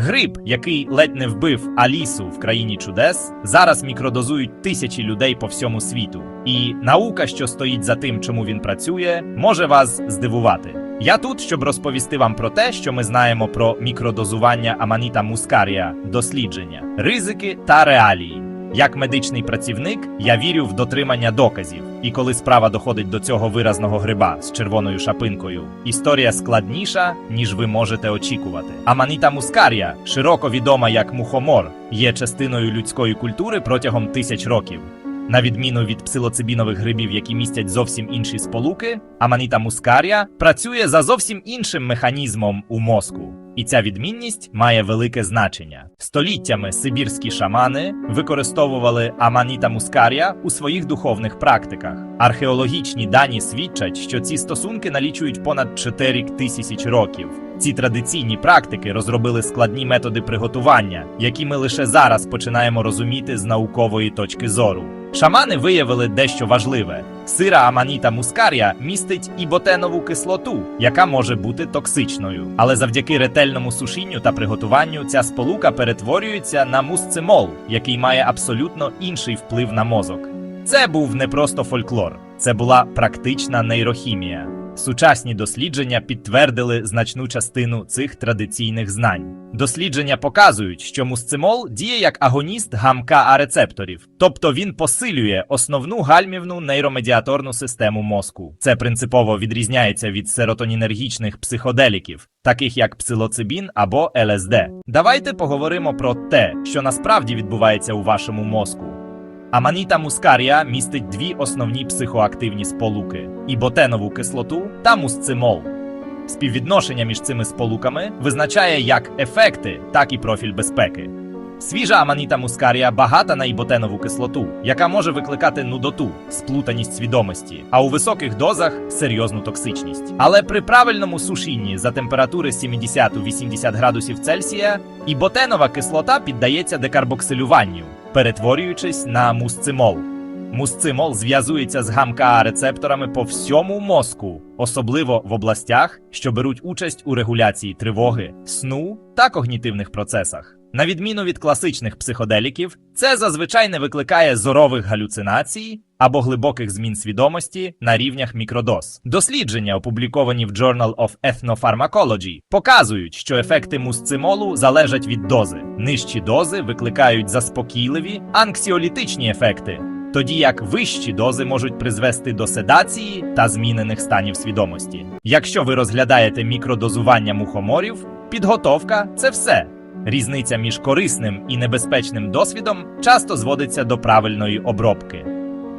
Гриб, який ледь не вбив Алісу в країні чудес, зараз мікродозують тисячі людей по всьому світу. І наука, що стоїть за тим, чому він працює, може вас здивувати. Я тут, щоб розповісти вам про те, що ми знаємо про мікродозування аманіта мускарія, дослідження, ризики та реалії. Як медичний працівник, я вірю в дотримання доказів. І коли справа доходить до цього виразного гриба з червоною шапинкою, історія складніша, ніж ви можете очікувати. Аманіта мускарія, широко відома як мухомор, є частиною людської культури протягом тисяч років. На відміну від псилоцибінових грибів, які містять зовсім інші сполуки, аманіта мускарія працює за зовсім іншим механізмом у мозку. І ця відмінність має велике значення. Століттями сибірські шамани використовували аманіта мускарія у своїх духовних практиках. Археологічні дані свідчать, що ці стосунки налічують понад 4 тисяч років. Ці традиційні практики розробили складні методи приготування, які ми лише зараз починаємо розуміти з наукової точки зору. Шамани виявили дещо важливе: сира аманіта мускарія містить іботенову кислоту, яка може бути токсичною. Але завдяки ретельному сушінню та приготуванню ця сполука перетворюється на мусцимол, який має абсолютно інший вплив на мозок. Це був не просто фольклор, це була практична нейрохімія. Сучасні дослідження підтвердили значну частину цих традиційних знань. Дослідження показують, що мусцимол діє як агоніст гамка А рецепторів, тобто він посилює основну гальмівну нейромедіаторну систему мозку. Це принципово відрізняється від серотонінергічних психоделіків, таких як псилоцибін або ЛСД. Давайте поговоримо про те, що насправді відбувається у вашому мозку. Аманіта мускарія містить дві основні психоактивні сполуки: іботенову кислоту та мусцимол. Співвідношення між цими сполуками визначає як ефекти, так і профіль безпеки. Свіжа аманіта мускарія багата на іботенову кислоту, яка може викликати нудоту, сплутаність свідомості, а у високих дозах серйозну токсичність. Але при правильному сушінні за температури 70-80 градусів Цельсія іботенова кислота піддається декарбоксилюванню, перетворюючись на мусцимол. Мусцимол зв'язується з гамка рецепторами по всьому мозку, особливо в областях, що беруть участь у регуляції тривоги, сну та когнітивних процесах. На відміну від класичних психоделіків, це зазвичай не викликає зорових галюцинацій або глибоких змін свідомості на рівнях мікродоз. Дослідження, опубліковані в Journal of Ethnopharmacology, показують, що ефекти мусцимолу залежать від дози. Нижчі дози викликають заспокійливі анксіолітичні ефекти, тоді як вищі дози можуть призвести до седації та змінених станів свідомості. Якщо ви розглядаєте мікродозування мухоморів, підготовка це все. Різниця між корисним і небезпечним досвідом часто зводиться до правильної обробки.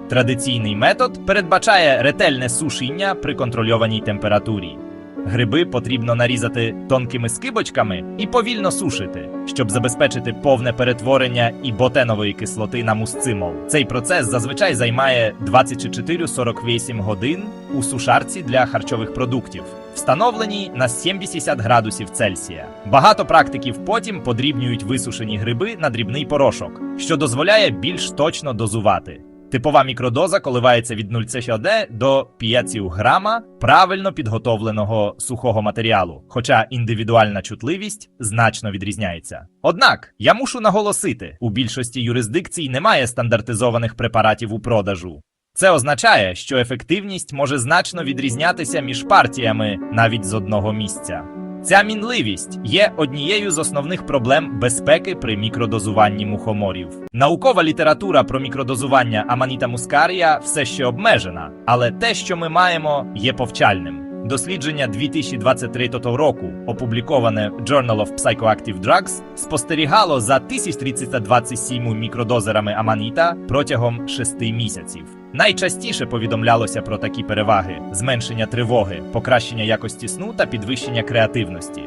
Традиційний метод передбачає ретельне сушіння при контрольованій температурі. Гриби потрібно нарізати тонкими скибочками і повільно сушити, щоб забезпечити повне перетворення і ботенової кислоти на мусцимол. Цей процес зазвичай займає 24-48 годин у сушарці для харчових продуктів, встановленій на 70 градусів Цельсія. Багато практиків потім подрібнюють висушені гриби на дрібний порошок, що дозволяє більш точно дозувати. Типова мікродоза коливається від 0,1 до 5 грама правильно підготовленого сухого матеріалу, хоча індивідуальна чутливість значно відрізняється. Однак я мушу наголосити: у більшості юрисдикцій немає стандартизованих препаратів у продажу. Це означає, що ефективність може значно відрізнятися між партіями навіть з одного місця. Ця мінливість є однією з основних проблем безпеки при мікродозуванні мухоморів. Наукова література про мікродозування аманіта мускарія все ще обмежена, але те, що ми маємо, є повчальним. Дослідження 2023 року, опубліковане в Journal of Psychoactive Drugs, спостерігало за 1327 мікродозерами аманіта протягом 6 місяців. Найчастіше повідомлялося про такі переваги: зменшення тривоги, покращення якості сну та підвищення креативності.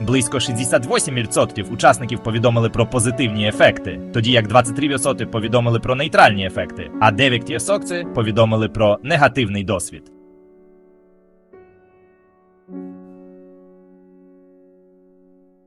Близько 68% учасників повідомили про позитивні ефекти, тоді як 23% повідомили про нейтральні ефекти, а 9% повідомили про негативний досвід.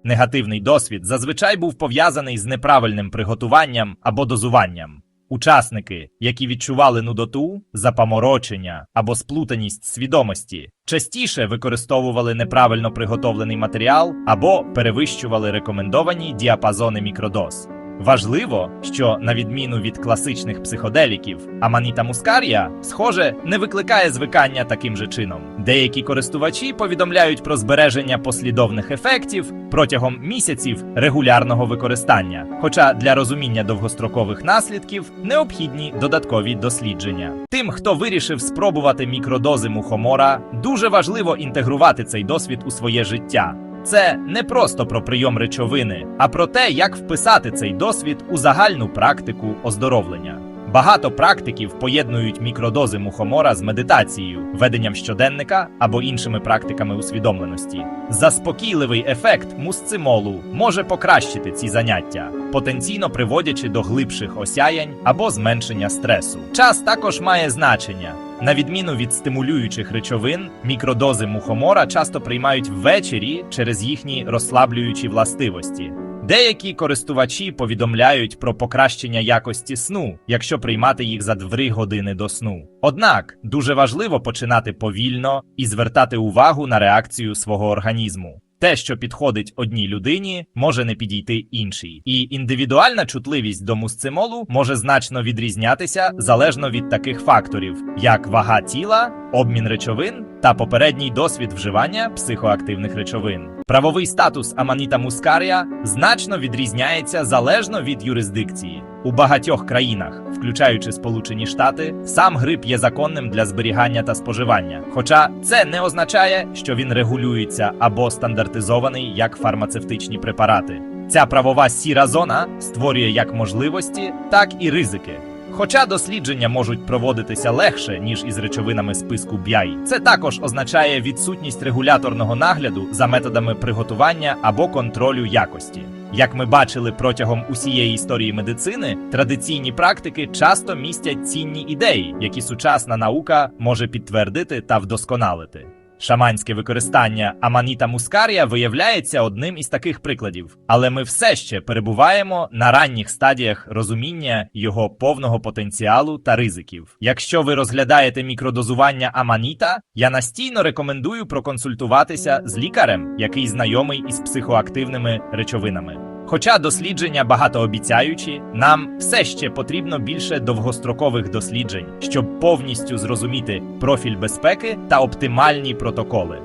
Негативний досвід зазвичай був пов'язаний з неправильним приготуванням або дозуванням. Учасники, які відчували нудоту, запаморочення або сплутаність свідомості, частіше використовували неправильно приготовлений матеріал або перевищували рекомендовані діапазони мікродоз. Важливо, що на відміну від класичних психоделіків, аманіта мускарія, схоже, не викликає звикання таким же чином. Деякі користувачі повідомляють про збереження послідовних ефектів протягом місяців регулярного використання. Хоча для розуміння довгострокових наслідків необхідні додаткові дослідження. Тим, хто вирішив спробувати мікродози мухомора, дуже важливо інтегрувати цей досвід у своє життя. Це не просто про прийом речовини, а про те, як вписати цей досвід у загальну практику оздоровлення. Багато практиків поєднують мікродози мухомора з медитацією, веденням щоденника або іншими практиками усвідомленості. Заспокійливий ефект мусцимолу може покращити ці заняття, потенційно приводячи до глибших осяянь або зменшення стресу. Час також має значення. На відміну від стимулюючих речовин, мікродози мухомора часто приймають ввечері через їхні розслаблюючі властивості. Деякі користувачі повідомляють про покращення якості сну, якщо приймати їх за 2 години до сну. Однак дуже важливо починати повільно і звертати увагу на реакцію свого організму. Те, що підходить одній людині, може не підійти іншій, і індивідуальна чутливість до мусцимолу може значно відрізнятися залежно від таких факторів, як вага тіла, обмін речовин та попередній досвід вживання психоактивних речовин. Правовий статус аманіта мускарія значно відрізняється залежно від юрисдикції. У багатьох країнах, включаючи Сполучені Штати, сам гриб є законним для зберігання та споживання. Хоча це не означає, що він регулюється або стандартизований як фармацевтичні препарати. Ця правова сіра зона створює як можливості, так і ризики. Хоча дослідження можуть проводитися легше, ніж із речовинами списку BI, це також означає відсутність регуляторного нагляду за методами приготування або контролю якості. Як ми бачили протягом усієї історії медицини, традиційні практики часто містять цінні ідеї, які сучасна наука може підтвердити та вдосконалити. Шаманське використання аманіта мускарія виявляється одним із таких прикладів, але ми все ще перебуваємо на ранніх стадіях розуміння його повного потенціалу та ризиків. Якщо ви розглядаєте мікродозування аманіта, я настійно рекомендую проконсультуватися з лікарем, який знайомий із психоактивними речовинами. Хоча дослідження багатообіцяючі, нам все ще потрібно більше довгострокових досліджень, щоб повністю зрозуміти профіль безпеки та оптимальні протоколи.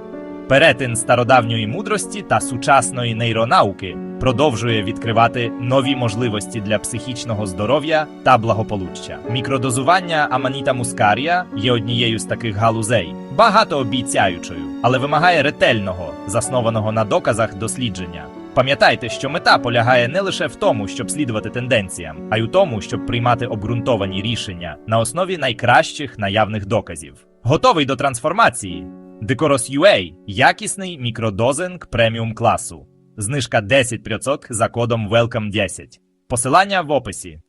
Перетин стародавньої мудрості та сучасної нейронауки продовжує відкривати нові можливості для психічного здоров'я та благополуччя. Мікродозування аманіта мускарія є однією з таких галузей, багатообіцяючою, але вимагає ретельного, заснованого на доказах дослідження. Пам'ятайте, що мета полягає не лише в тому, щоб слідувати тенденціям, а й у тому, щоб приймати обґрунтовані рішення на основі найкращих наявних доказів. Готовий до трансформації. Декорос UA – якісний мікродозинг преміум класу. Знижка 10% за кодом WELCOME10. Посилання в описі.